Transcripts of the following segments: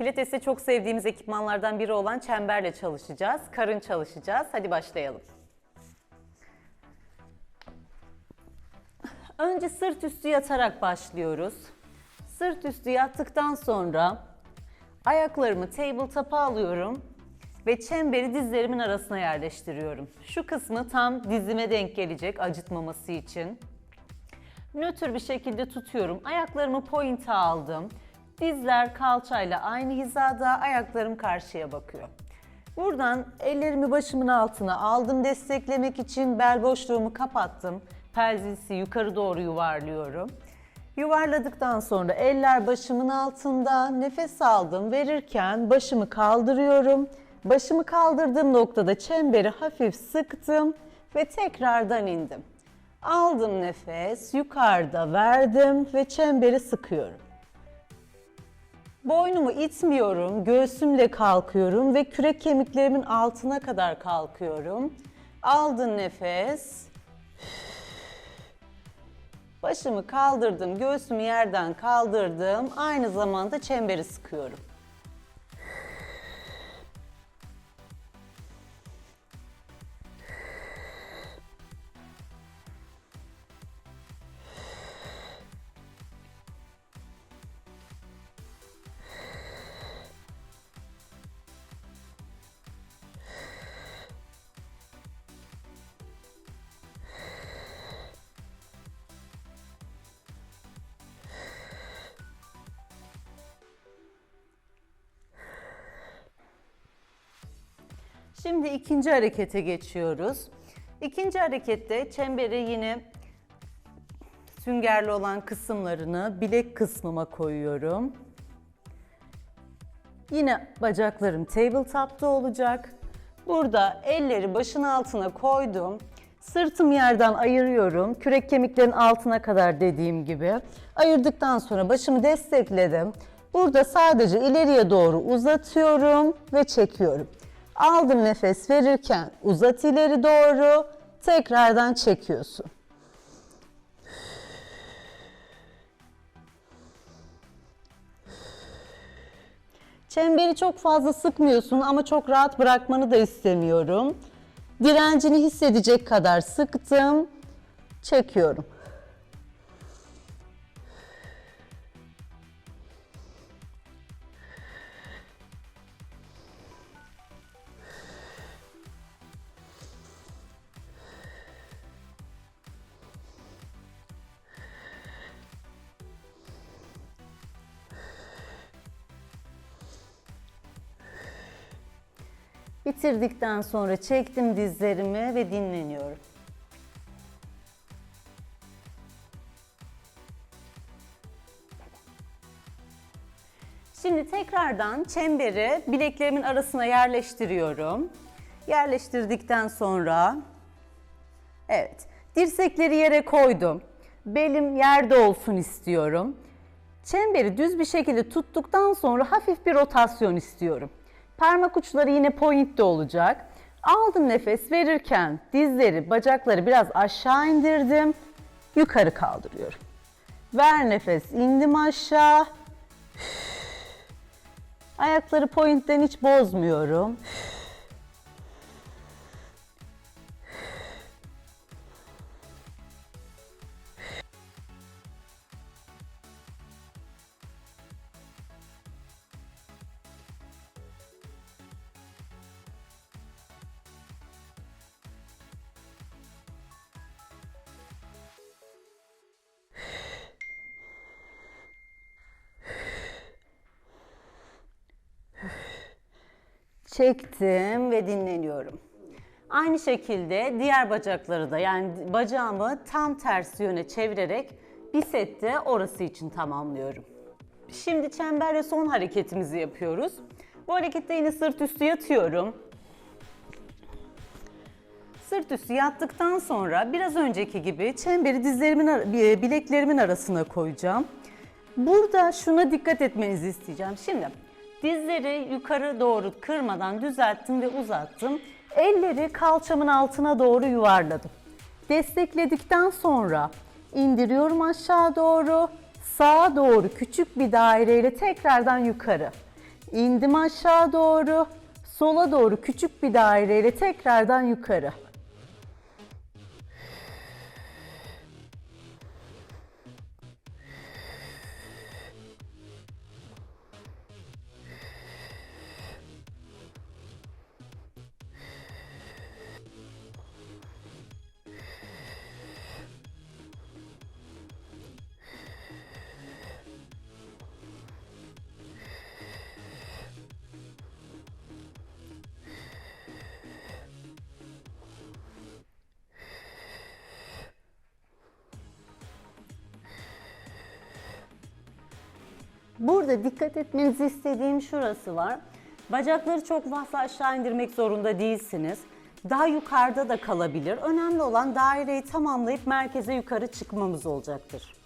Pilates'te çok sevdiğimiz ekipmanlardan biri olan çemberle çalışacağız. Karın çalışacağız. Hadi başlayalım. Önce sırt üstü yatarak başlıyoruz. Sırt üstü yattıktan sonra ayaklarımı tabletop'a alıyorum ve çemberi dizlerimin arasına yerleştiriyorum. Şu kısmı tam dizime denk gelecek acıtmaması için. Nötr bir şekilde tutuyorum. Ayaklarımı pointe aldım. Dizler kalçayla aynı hizada, ayaklarım karşıya bakıyor. Buradan ellerimi başımın altına aldım desteklemek için bel boşluğumu kapattım. Pelvisi yukarı doğru yuvarlıyorum. Yuvarladıktan sonra eller başımın altında nefes aldım verirken başımı kaldırıyorum. Başımı kaldırdığım noktada çemberi hafif sıktım ve tekrardan indim. Aldım nefes, yukarıda verdim ve çemberi sıkıyorum. Boynumu itmiyorum, göğsümle kalkıyorum ve kürek kemiklerimin altına kadar kalkıyorum. Aldın nefes. Başımı kaldırdım, göğsümü yerden kaldırdım. Aynı zamanda çemberi sıkıyorum. Şimdi ikinci harekete geçiyoruz. İkinci harekette çemberi yine süngerli olan kısımlarını bilek kısmıma koyuyorum. Yine bacaklarım tabletop'ta olacak. Burada elleri başın altına koydum. Sırtım yerden ayırıyorum. Kürek kemiklerin altına kadar dediğim gibi. Ayırdıktan sonra başımı destekledim. Burada sadece ileriye doğru uzatıyorum ve çekiyorum. Aldım nefes verirken uzat ileri doğru. Tekrardan çekiyorsun. Çemberi çok fazla sıkmıyorsun ama çok rahat bırakmanı da istemiyorum. Direncini hissedecek kadar sıktım. Çekiyorum. Bitirdikten sonra çektim dizlerimi ve dinleniyorum. Şimdi tekrardan çemberi bileklerimin arasına yerleştiriyorum. Yerleştirdikten sonra evet dirsekleri yere koydum. Belim yerde olsun istiyorum. Çemberi düz bir şekilde tuttuktan sonra hafif bir rotasyon istiyorum. Parmak uçları yine pointte olacak. Aldım nefes verirken dizleri, bacakları biraz aşağı indirdim. Yukarı kaldırıyorum. Ver nefes, indim aşağı. Ayakları pointten hiç bozmuyorum. Çektim ve dinleniyorum. Aynı şekilde diğer bacakları da yani bacağımı tam tersi yöne çevirerek bir sette orası için tamamlıyorum. Şimdi çemberle son hareketimizi yapıyoruz. Bu harekette yine sırt üstü yatıyorum. Sırt üstü yattıktan sonra biraz önceki gibi çemberi dizlerimin, bi- bileklerimin arasına koyacağım. Burada şuna dikkat etmenizi isteyeceğim. Şimdi dizleri yukarı doğru kırmadan düzelttim ve uzattım. Elleri kalçamın altına doğru yuvarladım. Destekledikten sonra indiriyorum aşağı doğru. Sağa doğru küçük bir daireyle tekrardan yukarı. indim aşağı doğru, sola doğru küçük bir daireyle tekrardan yukarı. Burada dikkat etmenizi istediğim şurası var. Bacakları çok fazla aşağı indirmek zorunda değilsiniz. Daha yukarıda da kalabilir. Önemli olan daireyi tamamlayıp merkeze yukarı çıkmamız olacaktır.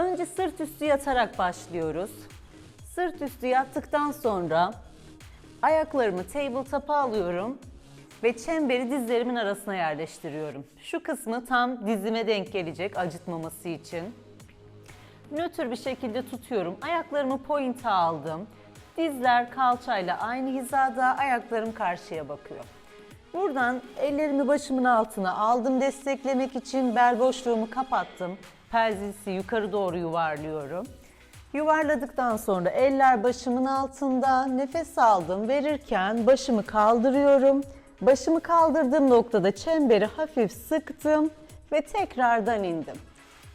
Önce sırt üstü yatarak başlıyoruz. Sırt üstü yattıktan sonra ayaklarımı tabletop'a alıyorum ve çemberi dizlerimin arasına yerleştiriyorum. Şu kısmı tam dizime denk gelecek acıtmaması için. Nötr bir şekilde tutuyorum. Ayaklarımı pointe aldım. Dizler kalçayla aynı hizada, ayaklarım karşıya bakıyor. Buradan ellerimi başımın altına aldım desteklemek için bel boşluğumu kapattım. Pelvisi yukarı doğru yuvarlıyorum. Yuvarladıktan sonra eller başımın altında nefes aldım verirken başımı kaldırıyorum. Başımı kaldırdığım noktada çemberi hafif sıktım ve tekrardan indim.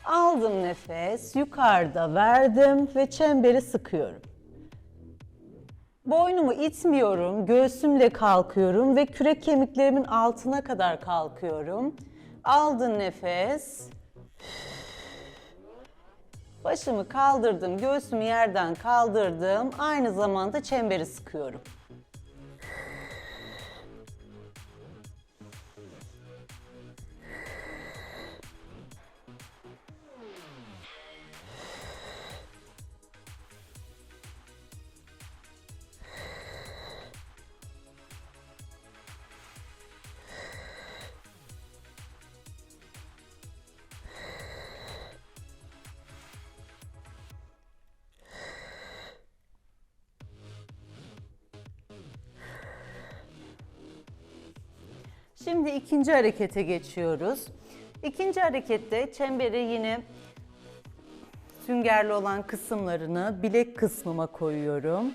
Aldım nefes, yukarıda verdim ve çemberi sıkıyorum. Boynumu itmiyorum, göğsümle kalkıyorum ve kürek kemiklerimin altına kadar kalkıyorum. Aldın nefes. Başımı kaldırdım, göğsümü yerden kaldırdım. Aynı zamanda çemberi sıkıyorum. Şimdi ikinci harekete geçiyoruz. İkinci harekette çemberi yine süngerli olan kısımlarını bilek kısmıma koyuyorum.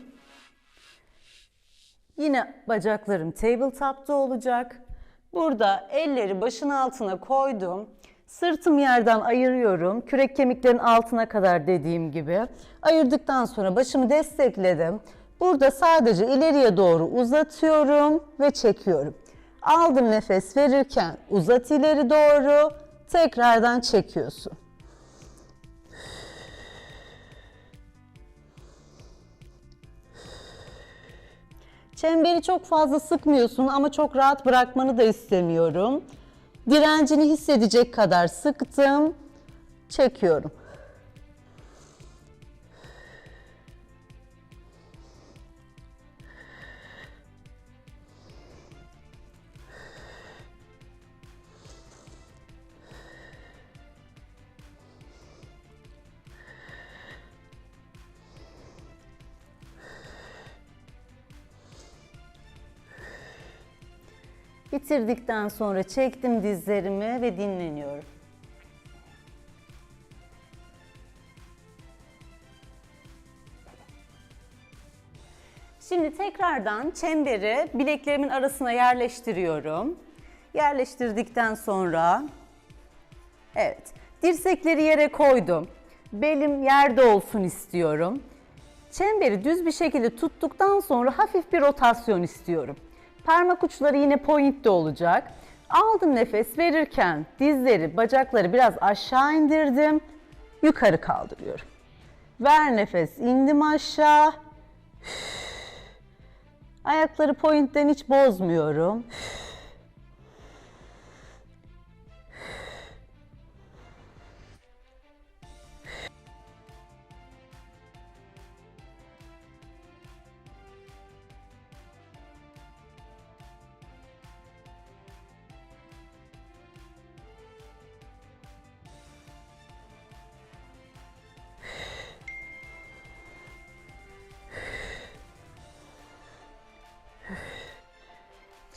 Yine bacaklarım tabletop'ta olacak. Burada elleri başın altına koydum. Sırtım yerden ayırıyorum. Kürek kemiklerin altına kadar dediğim gibi. Ayırdıktan sonra başımı destekledim. Burada sadece ileriye doğru uzatıyorum ve çekiyorum. Aldım nefes verirken uzat ileri doğru. Tekrardan çekiyorsun. Çemberi çok fazla sıkmıyorsun ama çok rahat bırakmanı da istemiyorum. Direncini hissedecek kadar sıktım. Çekiyorum. Bitirdikten sonra çektim dizlerimi ve dinleniyorum. Şimdi tekrardan çemberi bileklerimin arasına yerleştiriyorum. Yerleştirdikten sonra evet dirsekleri yere koydum. Belim yerde olsun istiyorum. Çemberi düz bir şekilde tuttuktan sonra hafif bir rotasyon istiyorum. Parmak uçları yine pointte olacak. Aldım nefes verirken dizleri, bacakları biraz aşağı indirdim. Yukarı kaldırıyorum. Ver nefes. indim aşağı. Ayakları pointten hiç bozmuyorum.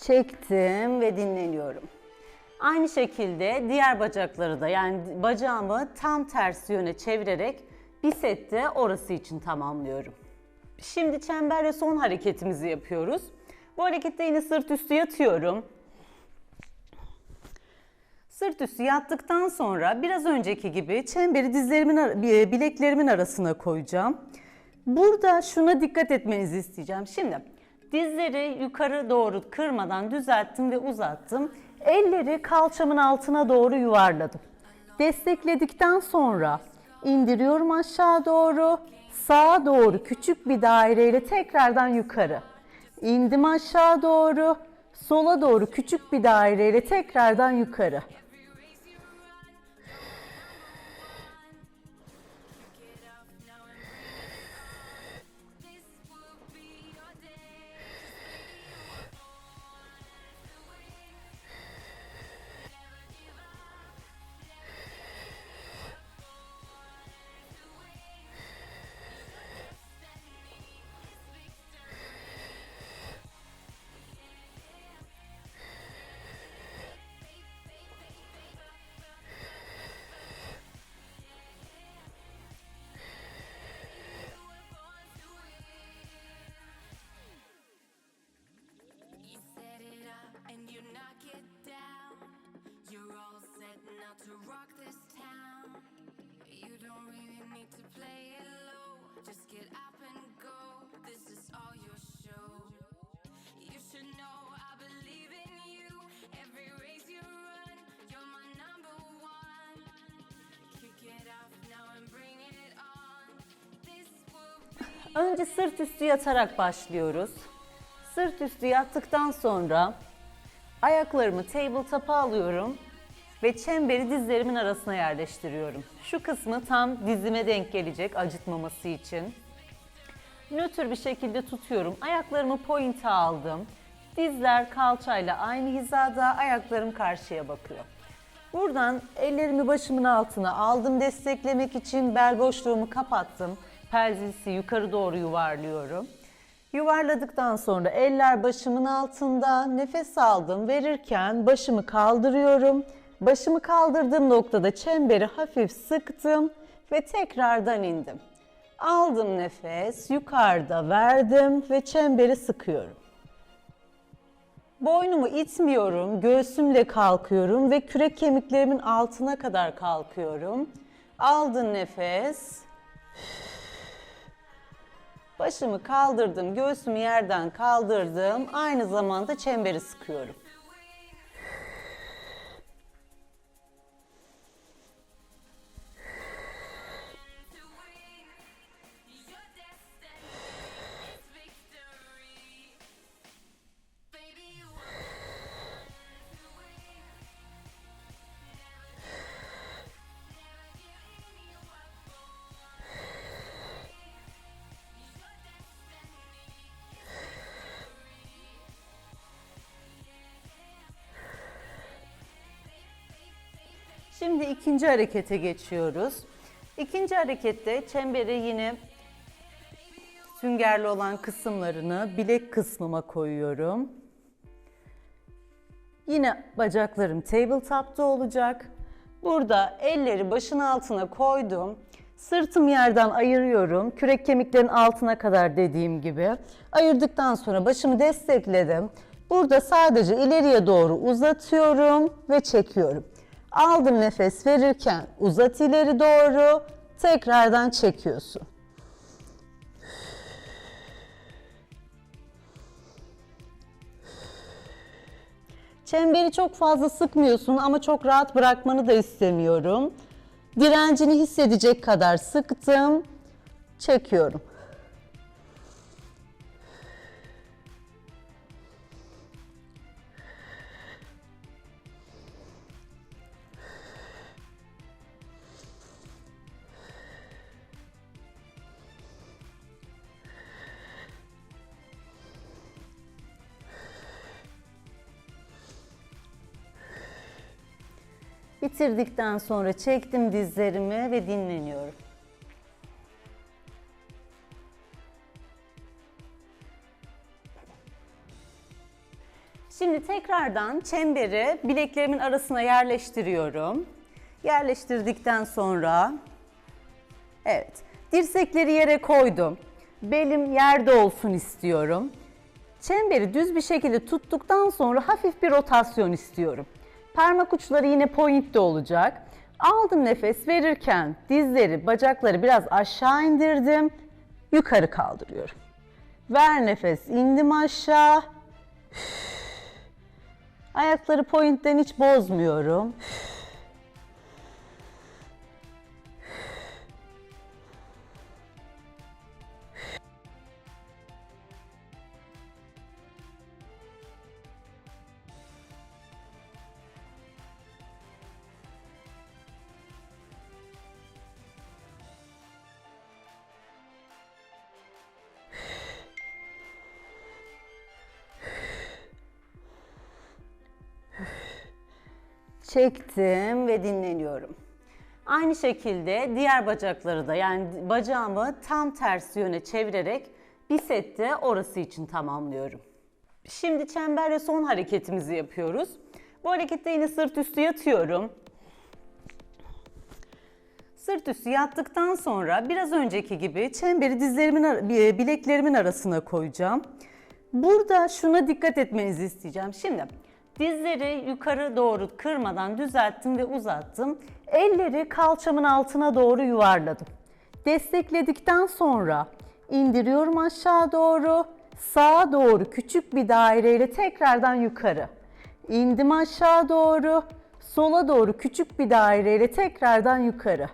Çektim ve dinleniyorum. Aynı şekilde diğer bacakları da yani bacağımı tam tersi yöne çevirerek bir sette orası için tamamlıyorum. Şimdi çemberle son hareketimizi yapıyoruz. Bu harekette yine sırt üstü yatıyorum. Sırt üstü yattıktan sonra biraz önceki gibi çemberi dizlerimin bileklerimin arasına koyacağım. Burada şuna dikkat etmenizi isteyeceğim. Şimdi dizleri yukarı doğru kırmadan düzelttim ve uzattım. Elleri kalçamın altına doğru yuvarladım. Destekledikten sonra indiriyorum aşağı doğru. Sağa doğru küçük bir daireyle tekrardan yukarı. İndim aşağı doğru. Sola doğru küçük bir daireyle tekrardan yukarı. Önce sırt üstü yatarak başlıyoruz. Sırt üstü yattıktan sonra ayaklarımı tabletop'a alıyorum ve çemberi dizlerimin arasına yerleştiriyorum. Şu kısmı tam dizime denk gelecek acıtmaması için. Nötr bir şekilde tutuyorum. Ayaklarımı pointe aldım. Dizler kalçayla aynı hizada, ayaklarım karşıya bakıyor. Buradan ellerimi başımın altına aldım desteklemek için bel boşluğumu kapattım. Pelvisi yukarı doğru yuvarlıyorum. Yuvarladıktan sonra eller başımın altında nefes aldım verirken başımı kaldırıyorum. Başımı kaldırdığım noktada çemberi hafif sıktım ve tekrardan indim. Aldım nefes, yukarıda verdim ve çemberi sıkıyorum. Boynumu itmiyorum, göğsümle kalkıyorum ve kürek kemiklerimin altına kadar kalkıyorum. Aldın nefes. Başımı kaldırdım, göğsümü yerden kaldırdım. Aynı zamanda çemberi sıkıyorum. Şimdi ikinci harekete geçiyoruz. İkinci harekette çemberi yine süngerli olan kısımlarını bilek kısmıma koyuyorum. Yine bacaklarım tabletop'ta olacak. Burada elleri başın altına koydum. Sırtım yerden ayırıyorum. Kürek kemiklerin altına kadar dediğim gibi. Ayırdıktan sonra başımı destekledim. Burada sadece ileriye doğru uzatıyorum ve çekiyorum. Aldım nefes verirken uzat ileri doğru. Tekrardan çekiyorsun. Çemberi çok fazla sıkmıyorsun ama çok rahat bırakmanı da istemiyorum. Direncini hissedecek kadar sıktım. Çekiyorum. Bitirdikten sonra çektim dizlerimi ve dinleniyorum. Şimdi tekrardan çemberi bileklerimin arasına yerleştiriyorum. Yerleştirdikten sonra evet dirsekleri yere koydum. Belim yerde olsun istiyorum. Çemberi düz bir şekilde tuttuktan sonra hafif bir rotasyon istiyorum. Parmak uçları yine pointte olacak. Aldım nefes verirken dizleri, bacakları biraz aşağı indirdim. Yukarı kaldırıyorum. Ver nefes, indim aşağı. Ayakları pointten hiç bozmuyorum. Çektim ve dinleniyorum. Aynı şekilde diğer bacakları da yani bacağımı tam tersi yöne çevirerek bir sette orası için tamamlıyorum. Şimdi çemberle son hareketimizi yapıyoruz. Bu harekette yine sırt üstü yatıyorum. Sırt üstü yattıktan sonra biraz önceki gibi çemberi dizlerimin bi- bileklerimin arasına koyacağım. Burada şuna dikkat etmenizi isteyeceğim. Şimdi dizleri yukarı doğru kırmadan düzelttim ve uzattım. Elleri kalçamın altına doğru yuvarladım. Destekledikten sonra indiriyorum aşağı doğru. Sağa doğru küçük bir daireyle tekrardan yukarı. İndim aşağı doğru. Sola doğru küçük bir daireyle tekrardan yukarı.